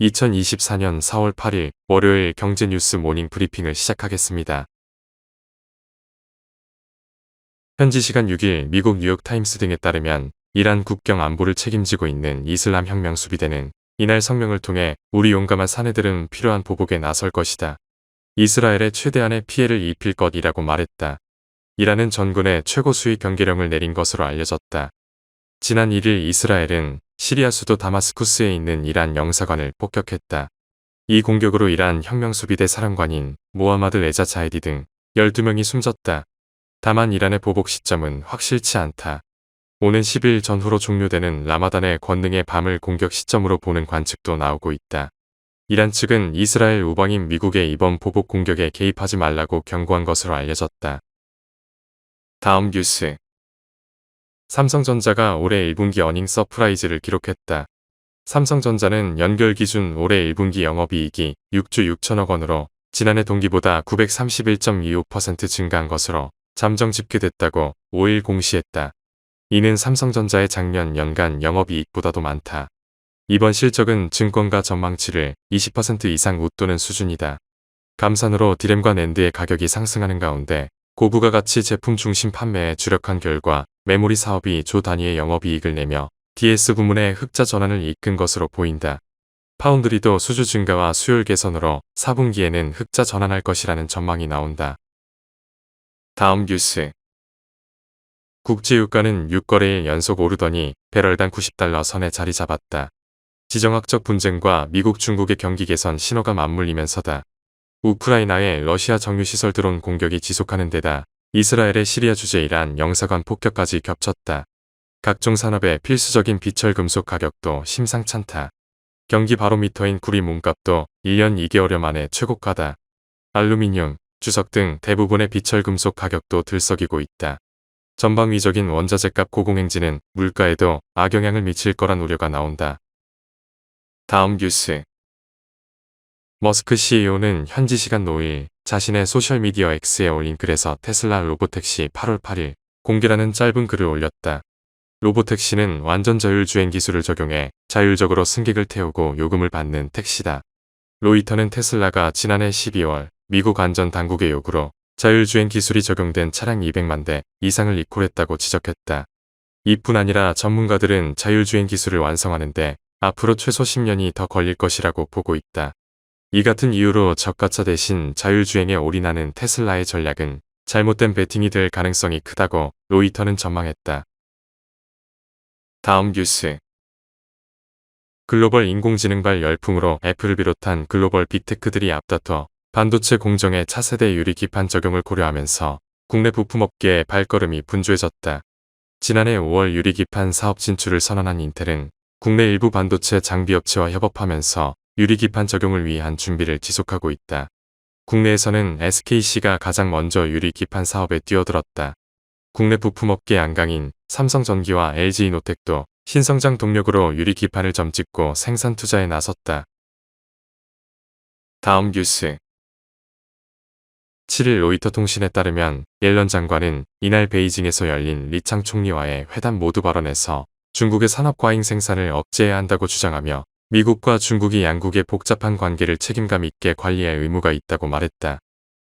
2024년 4월 8일 월요일 경제뉴스 모닝 브리핑을 시작하겠습니다. 현지 시간 6일 미국 뉴욕타임스 등에 따르면 이란 국경 안보를 책임지고 있는 이슬람 혁명 수비대는 이날 성명을 통해 우리 용감한 사내들은 필요한 보복에 나설 것이다. 이스라엘에 최대한의 피해를 입힐 것이라고 말했다. 이란은 전군에 최고 수위 경계령을 내린 것으로 알려졌다. 지난 1일 이스라엘은 시리아 수도 다마스쿠스에 있는 이란 영사관을 폭격했다. 이 공격으로 이란 혁명수비대 사령관인 모하마드 레자 자이디 등 12명이 숨졌다. 다만 이란의 보복 시점은 확실치 않다. 오는 10일 전후로 종료되는 라마단의 권능의 밤을 공격 시점으로 보는 관측도 나오고 있다. 이란 측은 이스라엘 우방인 미국의 이번 보복 공격에 개입하지 말라고 경고한 것으로 알려졌다. 다음 뉴스 삼성전자가 올해 1분기 어닝 서프라이즈를 기록했다. 삼성전자는 연결 기준 올해 1분기 영업이익이 6조 6천억 원으로 지난해 동기보다 931.25% 증가한 것으로 잠정 집계됐다고 5일 공시했다. 이는 삼성전자의 작년 연간 영업이익보다도 많다. 이번 실적은 증권가 전망치를 20% 이상 웃도는 수준이다. 감산으로 디램과 낸드의 가격이 상승하는 가운데 고부가 가치 제품 중심 판매에 주력한 결과 메모리 사업이 조 단위의 영업이익을 내며 DS 부문의 흑자 전환을 이끈 것으로 보인다. 파운드리도 수주 증가와 수요일 개선으로 4분기에는 흑자 전환할 것이라는 전망이 나온다. 다음 뉴스 국제유가는 6거래일 연속 오르더니 배럴당 90달러 선에 자리 잡았다. 지정학적 분쟁과 미국 중국의 경기 개선 신호가 맞물리면서다. 우크라이나의 러시아 정유시설 드론 공격이 지속하는 데다 이스라엘의 시리아 주재 이란 영사관 폭격까지 겹쳤다. 각종 산업의 필수적인 비철 금속 가격도 심상찮다. 경기 바로미터인 구리 몸값도 1년 2개월여 만에 최고가다. 알루미늄, 주석 등 대부분의 비철 금속 가격도 들썩이고 있다. 전방위적인 원자재값 고공행진은 물가에도 악영향을 미칠 거란 우려가 나온다. 다음 뉴스 머스크 CEO는 현지 시간 5일 자신의 소셜미디어 X에 올린 글에서 테슬라 로보택시 8월 8일 공개라는 짧은 글을 올렸다. 로보택시는 완전 자율주행 기술을 적용해 자율적으로 승객을 태우고 요금을 받는 택시다. 로이터는 테슬라가 지난해 12월 미국 안전당국의 요구로 자율주행 기술이 적용된 차량 200만 대 이상을 이콜했다고 지적했다. 이뿐 아니라 전문가들은 자율주행 기술을 완성하는데 앞으로 최소 10년이 더 걸릴 것이라고 보고 있다. 이 같은 이유로 저가차 대신 자율주행에 올인하는 테슬라의 전략은 잘못된 베팅이 될 가능성이 크다고 로이터는 전망했다. 다음 뉴스 글로벌 인공지능발 열풍으로 애플을 비롯한 글로벌 빅테크들이 앞다퉈 반도체 공정의 차세대 유리 기판 적용을 고려하면서 국내 부품업계의 발걸음이 분주해졌다. 지난해 5월 유리 기판 사업 진출을 선언한 인텔은 국내 일부 반도체 장비업체와 협업하면서 유리기판 적용을 위한 준비를 지속하고 있다. 국내에서는 SKC가 가장 먼저 유리기판 사업에 뛰어들었다. 국내 부품업계 안강인 삼성전기와 LG이노텍도 신성장 동력으로 유리기판을 점찍고 생산 투자에 나섰다. 다음 뉴스 7일 로이터 통신에 따르면 옐런 장관은 이날 베이징에서 열린 리창 총리와의 회담 모두 발언에서 중국의 산업과잉 생산을 억제해야 한다고 주장하며 미국과 중국이 양국의 복잡한 관계를 책임감 있게 관리할 의무가 있다고 말했다.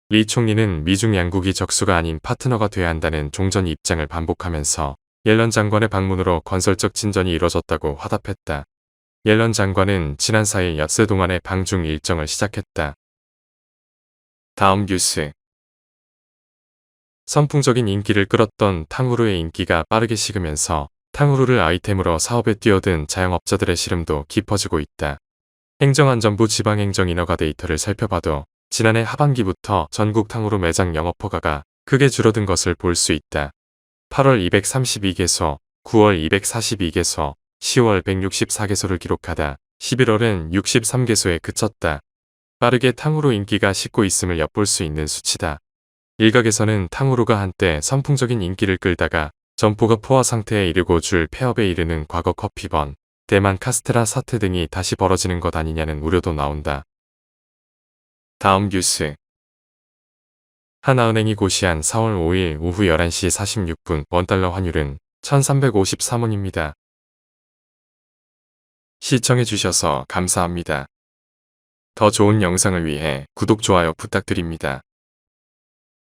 리 총리는 미중 양국이 적수가 아닌 파트너가 돼야 한다는 종전 입장을 반복하면서 옐런 장관의 방문으로 건설적 진전이 이뤄졌다고 화답했다. 옐런 장관은 지난 4일 엿새 동안의 방중 일정을 시작했다. 다음 뉴스 선풍적인 인기를 끌었던 탕후루의 인기가 빠르게 식으면서 탕후루를 아이템으로 사업에 뛰어든 자영업자들의 시름도 깊어지고 있다. 행정안전부 지방행정인허가 데이터를 살펴봐도 지난해 하반기부터 전국 탕후루 매장 영업 허가가 크게 줄어든 것을 볼 수 있다. 8월 232개소, 9월 242개소, 10월 164개소를 기록하다 11월엔 63개소에 그쳤다. 빠르게 탕후루 인기가 식고 있음을 엿볼 수 있는 수치다. 일각에서는 탕후루가 한때 선풍적인 인기를 끌다가 점포가 포화 상태에 이르고 줄 폐업에 이르는 과거 커피번, 대만 카스테라 사태 등이 다시 벌어지는 것 아니냐는 우려도 나온다. 다음 뉴스 하나은행이 고시한 4월 5일 오후 11시 46분 원달러 환율은 1353원입니다. 시청해주셔서 감사합니다. 더 좋은 영상을 위해 구독, 좋아요 부탁드립니다.